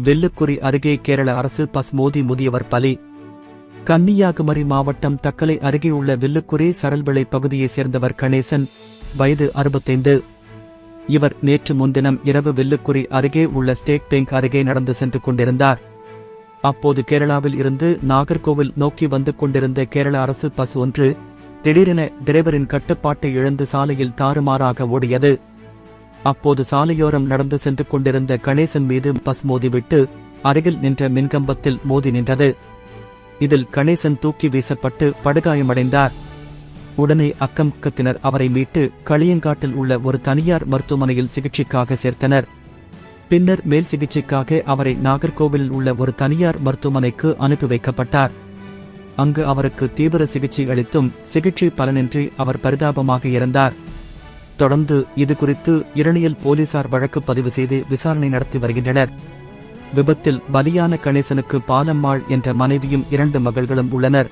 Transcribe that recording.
வெள்ளுக்குறி அருகே கேரள அரசு பஸ் மோதி முதியவர் பலி. கன்னியாகுமரி மாவட்டம் தக்கலை அருகே உள்ள வில்லுக்குறி சரல்விளை பகுதியைச் சேர்ந்தவர் கணேசன் வயது அறுபத்தைந்து. இவர் நேற்று முன்தினம் இரவு வெள்ளுக்குறி அருகே உள்ள ஸ்டேட் பேங்க் அருகே நடந்து சென்று கொண்டிருந்தார். அப்போது கேரளாவில் இருந்து நாகர்கோவில் நோக்கி வந்து கொண்டிருந்த கேரள அரசு பஸ் ஒன்று திடீரென டிரைவரின் கட்டுப்பாட்டை இழந்து சாலையில் தாறுமாறாக ஓடியது. அப்போது சாலையோரம் நடந்து சென்று கொண்டிருந்த கணேசன் மீது பஸ் மோதிவிட்டு அருகில் நின்ற மின்கம்பத்தில் மோதி நின்றது. இதில் கணேசன் தூக்கி வீசப்பட்டு படுகாயமடைந்தார். உடனே அக்கம் பக்கத்தினர் அவரை மீட்டு களியங்காட்டில் உள்ள ஒரு தனியார் மருத்துவமனையில் சிகிச்சைக்காக சேர்த்தனர். பின்னர் மேல் சிகிச்சைக்காக அவரை நாகர்கோவிலில் உள்ள ஒரு தனியார் மருத்துவமனைக்கு அனுப்பி வைக்கப்பட்டார். அங்கு அவருக்கு தீவிர சிகிச்சை அளித்தும் சிகிச்சை பலனின்றி அவர் பரிதாபமாக இறந்தார். தொடர்ந்து இது குறித்து இரணியல் போலீசார் வழக்கு பதிவு செய்து விசாரணை நடத்தி வருகின்றனர். விபத்தில் பலியான கணேசனுக்கு பாலம்மாள் என்ற மனைவியும் இரண்டு மகள்களும் உள்ளனர்.